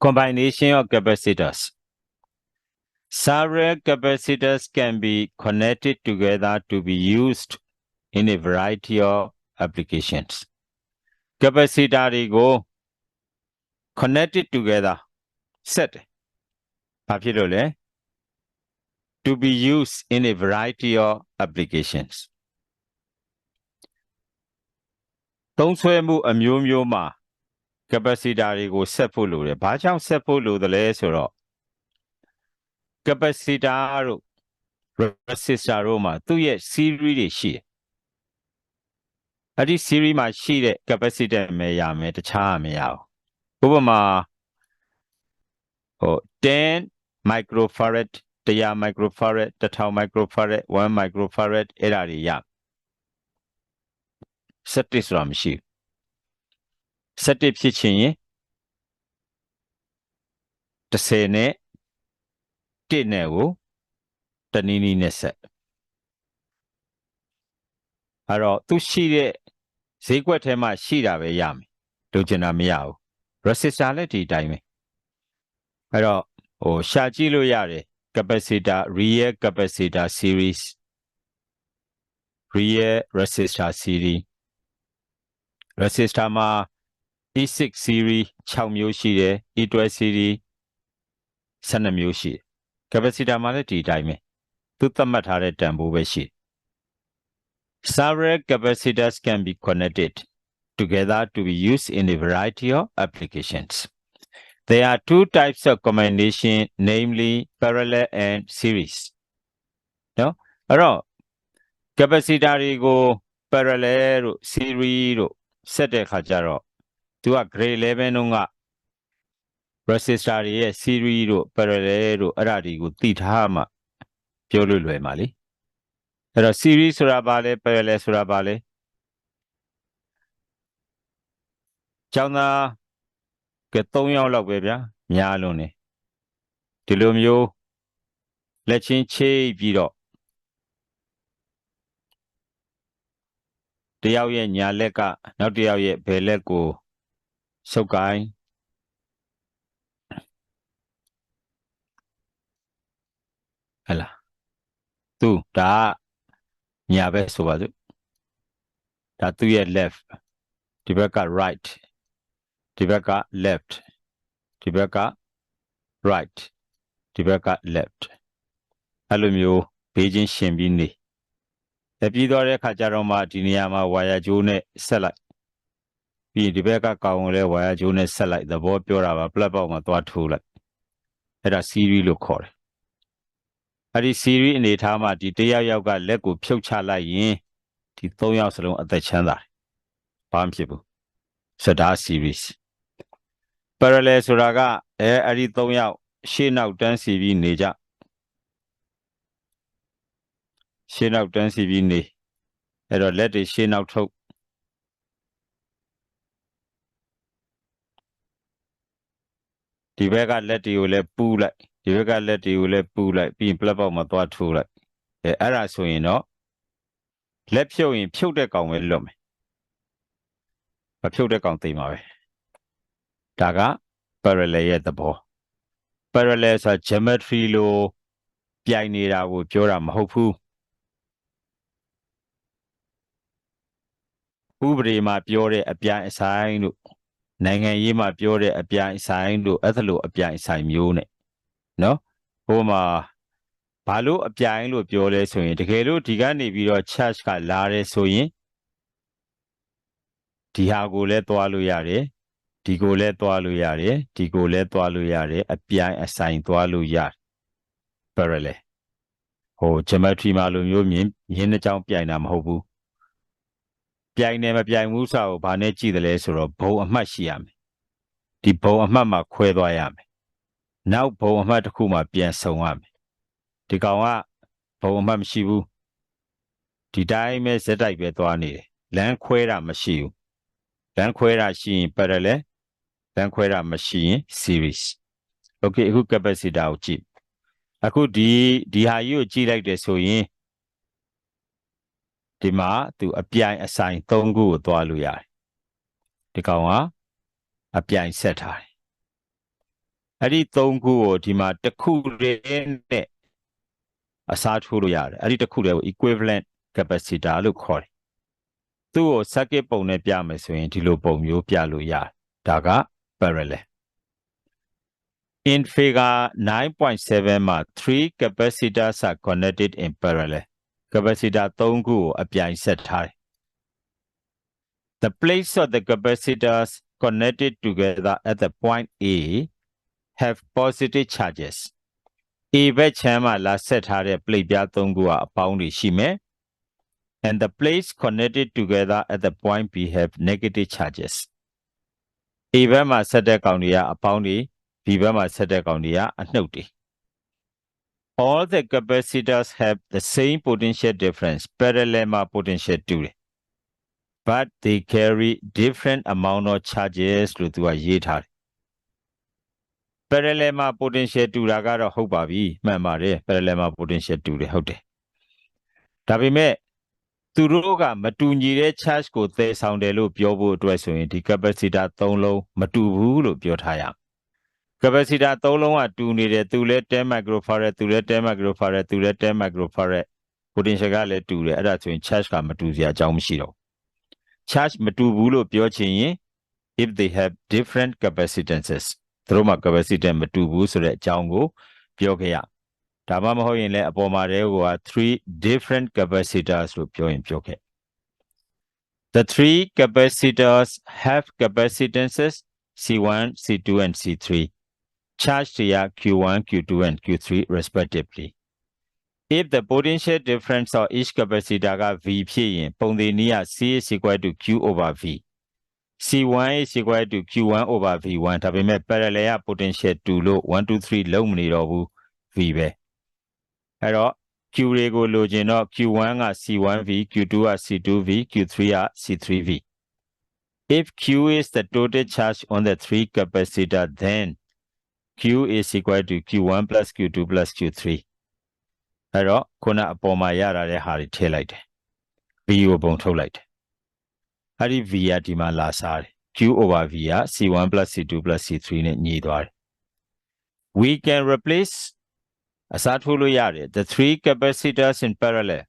combination of capacitors. Several capacitors can be connected together to be used in a variety of applications. Capacitor တွေကို connected together ဆက်တယ်။ဘာဖြစ်လို့လဲ to be used in a variety of applications. သုံးဆွဲမှုအမျိုးမျိုးမှာ capacitor တွေကိုဆက်ဖို့လိုတယ်။ဘာကြောင့်ဆက်ဖို့လိုသလဲဆိုတော့ capacitor တို့ resistor တို့မှာသူ့ရဲ့ series တွေရှိတယ်။အဲ့ဒီ series မှာရှိတဲ့ capacitor ပဲရမယ်တခြားမရဘူး။ဥပမာဟို10 microfarad 100 microfarad 1000 microfarad 1 microfarad အဲ့ဒါတွေရစက်တစ်ဆိုတာမရှိဘူး စက်တစ်ဖြစ်ချင်ရင်30နဲ့1နဲ့ကိုတနည်းနည်းနဲ့ဆက်အဲ့တော့သူရှိတဲ့ဈေးကွက်ထဲမှာရှိတာပဲရမယ်လိုချင်တာမရဘူး resistor လည်းဒီအတိုင်းပဲအဲ့တော့ဟိုရှာကြည့်လို့ရတယ် capacitor real capacitor series real resistor series resistor မှာ E6 series 6မျိုးရှိတယ် E12 series 12မျိုးရှိတယ် capacitor မှာလည်းဒီအတိုင်းပဲသူသတ်မှတ်ထားတဲ့တန်ဖိုးပဲရှိတယ် several capacitors can be connected together to be used in a variety of applications There are two types of combination, namely parallel and series. နော်အဲ့တော့ capacitor တွေကို parallel တို့ series တို့ဆက်တဲ့ခါကျတော့ သူက grade 11တုန်းက resistor တွေရဲ့ series တို့ parallel တို့အဲ့ဒါတွေကိုသိထားမှပြောလို့လွယ်ပါလေအဲ့တော့ series ဆိုတာဘာလဲ parallel ဆိုတာဘာလဲကျောင်းသားကဲ3ယောက်လောက်ပဲဗျာများလွန်းနေဒီလိုမျိုးလက်ချင်းချိတ်ပြီးတော့တယောက်ရဲ့ညာလက်ကနောက်တယောက်ရဲ့ဘယ်လက်ကို ဆုပ်ကိုင်းဟလာသူဒါညာဘက်ဆိုပါစို့ဒါသူ့ရဲ့ left ဒီဘက်က right ဒီဘက်က left ဒီဘက်က right ဒီဘက်က left အဲ့လိုမျိုးဘေးချင်းရှင်ပြီးနေတပြီးတော့တဲ့ခါကျတော့မှဒီနေရာမှာဝါယာကြိုးနဲ့ဆက်လိုက် ပြီးဒီဘက်ကကောင်ကိုလည်းဝါယာကြိုးနဲ့ဆက်လိုက်သဘောပြောတာပါပလက်ပေါက်မှာသွားထိုးလိုက်အဲ့ဒါ series လို့ခေါ်တယ်အဲ့ဒီ series အနေထားမှာဒီတယောက်ယောက်ကလက်ကိုဖြုတ်ချလိုက်ရင်ဒီ၃ယောက်စလုံးအသက်ချမ်းသာတယ်ဘာမှဖြစ်ဘူးဆိုတော့ series parallel ဆိုတာကအဲအဲ့ဒီ၃ယောက်ရှေ့နောက်တန်းစီပြီးနေကြရှေ့နောက်တန်းစီပြီးနေအဲ့တော့လက်တွေရှေ့နောက်ထုတ် ဒီဘက်ကလက်တွေကိုလည်းပူးလိုက်ဒီဘက်ကလက်တွေကိုလည်းပူးလိုက်ပြီးရင်ပလက်ပေါက်မှာသွားထိုးလိုက်အဲအဲ့ဒါဆိုရင်တော့လက်ဖြုတ်ရင်ဖြုတ်တဲ့ကောင်ပဲလွတ်မယ်မဖြုတ်တဲ့ကောင်သိမှာပဲဒါက parallel ရဲ့သဘော parallel ဆိုတာ geometry လို့ပြိုင်နေတာကိုပြောတာမဟုတ်ဘူးဥပဒေမှာပြောတဲ့အပြိုင်အဆိုင်တို့ နိုင်ငံရေးမှာပြောတဲ့အပြိုင်အဆိုင်တို့အဲ့ဒါလိုအပြိုင်အဆိုင်မျိုးနဲ့နော်ဟိုမှာဘာလို့အပြိုင်လို့ပြောလဲဆိုရင်တကယ်လို့ဒီကနေပြီးတော့ charge ကလာတယ်ဆိုရင်ဒီဟာကိုလည်းသွားလို့ရတယ်ဒီကိုလည်းသွားလို့ရတယ်ဒီကိုလည်းသွားလို့ရတယ်အပြိုင်အဆိုင်သွားလို့ရတယ် parallel ဟို geometry မှာလိုမျိုးမြင်မြင်းတစ်ကြောင်းပြိုင်တာမဟုတ်ဘူး ပြိုင်တယ်မပြိုင်ဘူးဆိုတော့ဘာနဲ့ကြည့်တယ်လဲဆိုတော့ဘုံအမှတ်ရှိရမယ်ဒီဘုံအမှတ်မှာခွဲသွားရမယ်နောက်ဘုံအမှတ်တစ်ခုမှာပြန်ဆုံရမယ်ဒီကောင်ကဘုံအမှတ်မရှိဘူးဒီတိုင်းပဲဇက်တိုက်ပဲသွားနေတယ်လမ်းခွဲတာမရှိဘူးလမ်းခွဲတာရှိရင် parallel လမ်းခွဲတာမရှိရင် series okay အခု capacitor ကိုကြည့်အခုဒီဒီဟာကြီးကိုကြည့်လိုက်တယ်ဆိုရင် ဒီမှာသူအပြိုင်အဆိုင်၃ခုကိုသွားလို့ရတယ်ဒီကောင်ကအပြိုင်ဆက်ထားတယ်အဲ့ဒီ၃ခုကိုဒီမှာတစ်ခုတည်းနဲ့အစားထိုးလို့ရတယ်အဲ့ဒီတစ်ခုတည်းကို equivalent capacitor လို့ခေါ်တယ်သူ့ကို circuit ပုံနဲ့ပြမယ်ဆိုရင်ဒီလိုပုံမျိုးပြလို့ရတယ်ဒါက parallel in figure 9.7မှာ3 capacitors are connected in parallel capacitor 3ခုကိုအပြိုင်ဆက်ထားတယ် the plates of the capacitors connected together at the point A have positive charges A ဘက်ချမ်းမှာလာဆက်ထားတဲ့ plate ပြား၃ခုကအပေါင်းတွေရှိမယ် and the plates connected together at the point B have negative charges A ဘက်မှာဆက်တဲ့ကောင်တွေကအပေါင်းတွေ B ဘက်မှာဆက်တဲ့ကောင်တွေကအနှုတ်တွေ all the capacitors have the same potential difference parallel မှာ potential တူတယ် but they carry different amount of charges လို့သူကရေးထားတယ် parallel မှာ potential တူတာကတော့ဟုတ်ပါပြီမှန်ပါတယ် parallel မှာ potential တူတယ်ဟုတ်တယ်ဒါပေမဲ့သူတို့ကမတူညီတဲ့ charge ကိုသယ်ဆောင်တယ်လို့ပြောဖို့အတွက်ဆိုရင်ဒီ capacitor ၃လုံးမတူဘူးလို့ပြောထားရအောင် capacitor ၃လုံးကတူနေတယ်သူလည်း10 microfarad သူလည်း10 microfarad သူလည်း10 microfarad potential ကလည်းတူတယ်အဲ့ဒါဆိုရင် charge ကမတူစရာအကြောင်းမရှိတော့ charge မတူဘူးလို့ပြောချင်ရင် if they have different capacitances သူတို့မှာ capacitance မတူဘူးဆိုတဲ့အကြောင်းကိုပြောခဲ့ရဒါမှမဟုတ်ရင်လည်းအပေါ်မှာတည်းက3 different capacitors လို့ပြောရင်ပြောခဲ့ The three capacitors have capacitances C1, C2 and C3 charged here Q1, Q2 and Q3 respectively if the potential difference of each capacitor က V ဖြစ်ရင်ပုံသေးနည်းက C is equal to Q over V C1 is equal to Q1 over V1 ဒါပေမဲ့ parallel က potential 2လို့1 2 3လုံးမနေတော့ဘူး V ပဲအဲ့တော့ Q တွေကိုလိုချင်တော့ Q1 က C1V Q2 က C2V Q3 က C3V if Q is the total charge on the three capacitor then Q is equal to Q1 plus Q2 plus Q3 အဲ့တော့ခုနအပေါ်မှာရတာတဲ့ဟာတွေထည့်လိုက်တယ် V ကိုပုံထုတ်လိုက်တယ်အဲ့ဒီ V ကဒီမှာလာစားတယ် Q over V က C1 plus C2 plus C3 နဲ့ညီသွားတယ် we can replace အစားထိုးလို့ရတယ် the three capacitors in parallel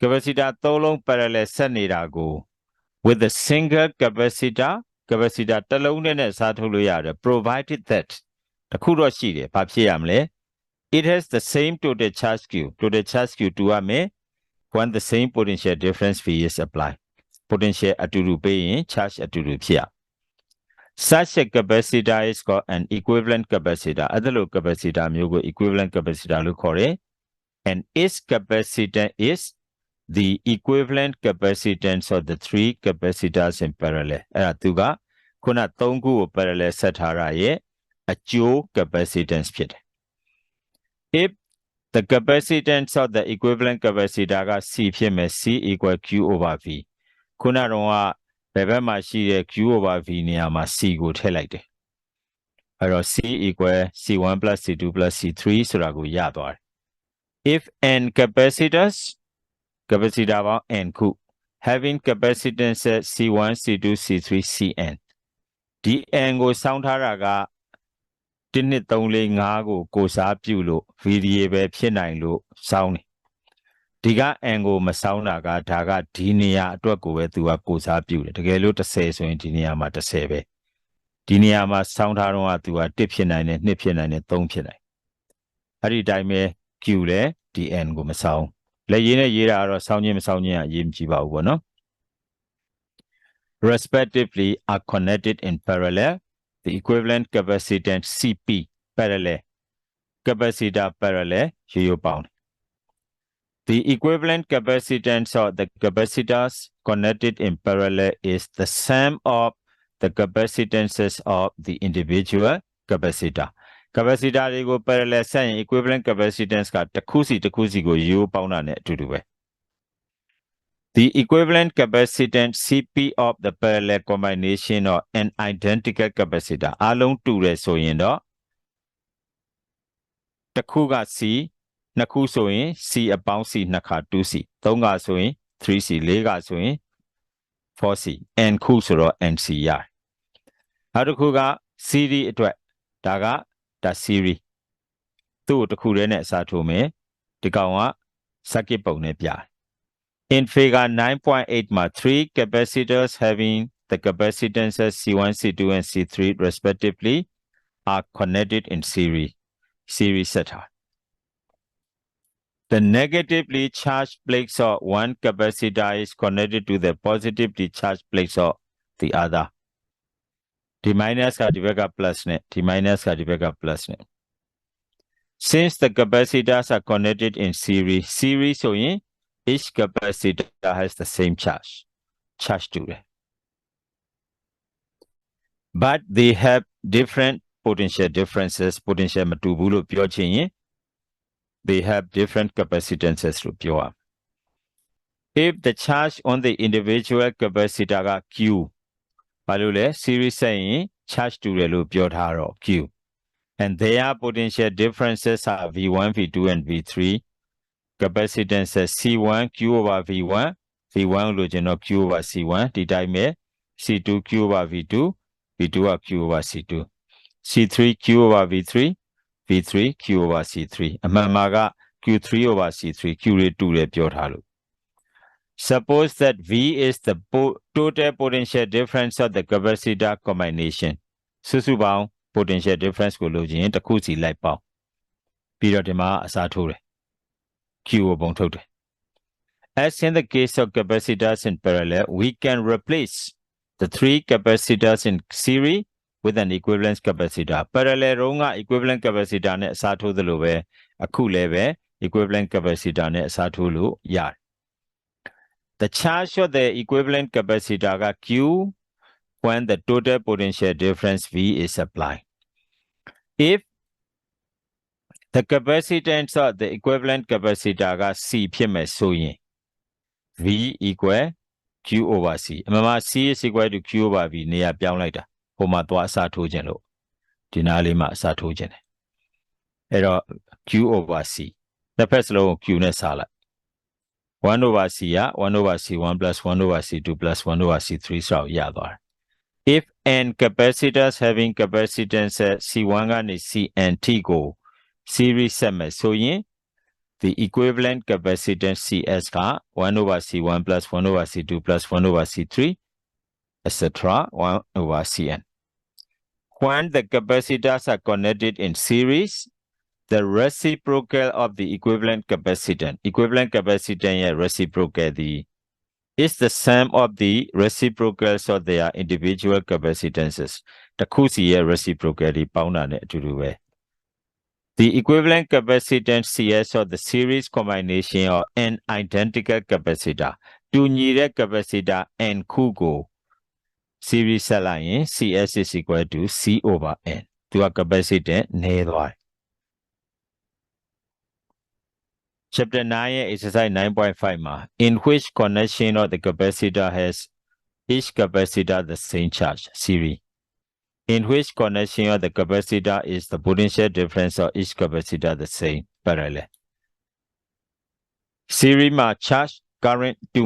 capacitor ၃လုံး parallel ဆက်နေတာကို with the single capacitor capacitor တစ်လုံးနဲ့အစားထိုးလို့ရတယ် provided that တခုတော့ရှိတယ်ဘာဖြစ်ရမလဲ it has the same total charge q total charge q တူရမယ် when the same potential difference v is applied potential အတူတူပေးရင် charge အတူတူဖြစ်ရ such a capacitor is called an equivalent capacitor အဲ့ဒါလို capacitor မျိုးကို equivalent capacitor လို့ခေါ်တယ် and its capacitance is the equivalent capacitance of the three capacitors in parallel အဲ့ဒါသူကခုန3ခုကို parallel ဆက်ထားတာရဲ့ အကျိုး capacitance ဖြစ်တယ် if the capacitance of the equivalent capacitor က C ဖြစ်မယ် C equal Q over V ခုနတော့ကဘယ်ဘက်မှာရှိတဲ့ Q over V နေရာမှာ C ကိုထည့်လိုက်တယ်အဲ့တော့ C equal C1 C2 C3 ဆိုတာကိုရသွားတယ် if n capacitors capacitor ပေါင်း n ခု having capacitance C1 C2 C3 Cn ဒီ n ကိုစောင်းထားတာက 1 2 3 4 5ကိုကိုစားပြုလို့ variable ဖြစ်နိုင်လို့စောင်းတယ်ဒီက n ကိုမစောင်းတာကဒါကဒီနေရာအတွက်ကိုပဲသူကကိုစားပြုတယ်တကယ်လို့30ဆိုရင်ဒီနေရာမှာ30ပဲဒီနေရာမှာစောင်းထားတော့ကသူက1ဖြစ်နိုင်တယ်2ဖြစ်နိုင်တယ်3ဖြစ်နိုင်အဲ့ဒီအတိုင်းပဲ q လည်းဒီ n ကိုမစောင်းလက်ရင်းနဲ့ရေးတာကတော့စောင်းခြင်းမစောင်းခြင်းအရေးမကြီးပါဘူးပေါ့နော် respectively are connected in parallel the equivalent capacitance cp parallel capacitor parallel ရိုးရိုးပေါင်း the equivalent capacitance of the capacitors connected in parallel is the sum of the capacitances of the individual capacitor capacitor တွေကို parallel ဆက်ရင် equivalent capacitance ကတစ်ခုစီတစ်ခုစီကိုရိုးပေါင်းတာနဲ့အတူတူပဲ the equivalent capacitance CP of the parallel combination of an identical capacitor အလုံးတူတယ်ဆိုရင်တော့တစ်ခုက C နှစ်ခုဆိုရင် C အပေါင်း C နှစ်ခါ 2C သုံးခါဆိုရင် 3C လေးခါဆိုရင် 4C n ခုဆိုတော့ NC ရတယ်နောက်တစ်ခုက CD အတွက်ဒါကဒါ series သူ့ကိုတစ်ခုတည်းနဲ့အစားထိုးမယ်ဒီကောင်က circuit ပုံနဲ့ပြတယ် In figure 9.8 map 3, capacitors having the capacitances C1, C2, and C3 respectively are connected in series, series setup. The negatively charged plates of one capacitor is connected to the positively charged plates of the other. The minus ka di plus net. The minus ka di plus net. Since the capacitors are connected in series, series so in each capacitor has the same charge charge တူတယ် but they have different potential differences potential မတူဘူးလို့ပြောချင်ရင် they have different capacitances လို့ပြောရမယ် if the charge on the individual capacitor က q ဘာလို့လဲ series ဆက်ရင် charge တူတယ်လို့ပြောထားတော့ q and their potential differences are v1 v2 and v3 capacitances c1 q over v1 v1 လို့ကျွန်တော် q over c1 ဒီတိုင်းပဲ c2 q over v2 v2 က q over c2 c3 q over v3 v3 q over c3 အမှန်မှာက q3 over c3 q တွေတူတယ်ပြောထားလို့ suppose that v is the po- total potential difference of the capacitor combination စုစုပေါင်း potential difference ကိုလိုချင်ရင်တစ်ခုစီလိုက်ပေါင်းပြီးတော့ဒီမှာအစားထိုးတယ် q ကိုပုံထုတ်တယ် as in the case of capacitors in parallel we can replace the three capacitors in series with an equivalent capacitor parallel တုန်းက equivalent capacitor နဲ့အစားထိုးသလိုပဲအခုလည်းပဲ equivalent capacitor နဲ့အစားထိုးလို့ရတယ် the charge of the equivalent capacitor က q when the total potential difference v is applied if the capacitance of the equivalent capacitor က c ဖြစ်မယ်ဆိုရင် v equal q over c အမှန်မှာ c is equal to q over v နေရာပြောင်းလိုက်တာဟိုမှာသွားအစားထိုးခြင်းလို့ဒီနားလေးမှာအစားထိုးခြင်းတယ်အဲ့တော့ q over c တစ်ဖက်စလုံးကို q နဲ့စားလိုက်1 over c က1 over c1 plus 1 over c2 plus 1 over c3 ဆိုတော့ရသွားတယ် if n capacitors having capacitance c1 ကနေ cn t ကို series ဆက်မယ်ဆိုရင် the equivalent capacitance cs က1 over c1 plus 1 over c2 plus 1 over c3 etc 1 over cn when the capacitors are connected in series the reciprocal of the equivalent capacitance equivalent capacitance ရဲ့ reciprocal သည် is the sum of the reciprocals of their individual capacitances တစ်ခုစီရဲ့ reciprocal တွေပေါင်းတာနဲ့အတူတူပဲ the equivalent capacitance CS of the series combination of n identical capacitor တူညီတဲ့ capacitor n ခုကို series ဆက်လိုက်ရင် CS is equal to C over n သူက capacitance နည်းသွားတယ် chapter 9ရဲ့ exercise 9.5မှာ in which connection of the capacitor has each capacitor the same charge series in which connection of the capacitor is the potential difference of each capacitor the same parallel. Series မှာ charge current တူ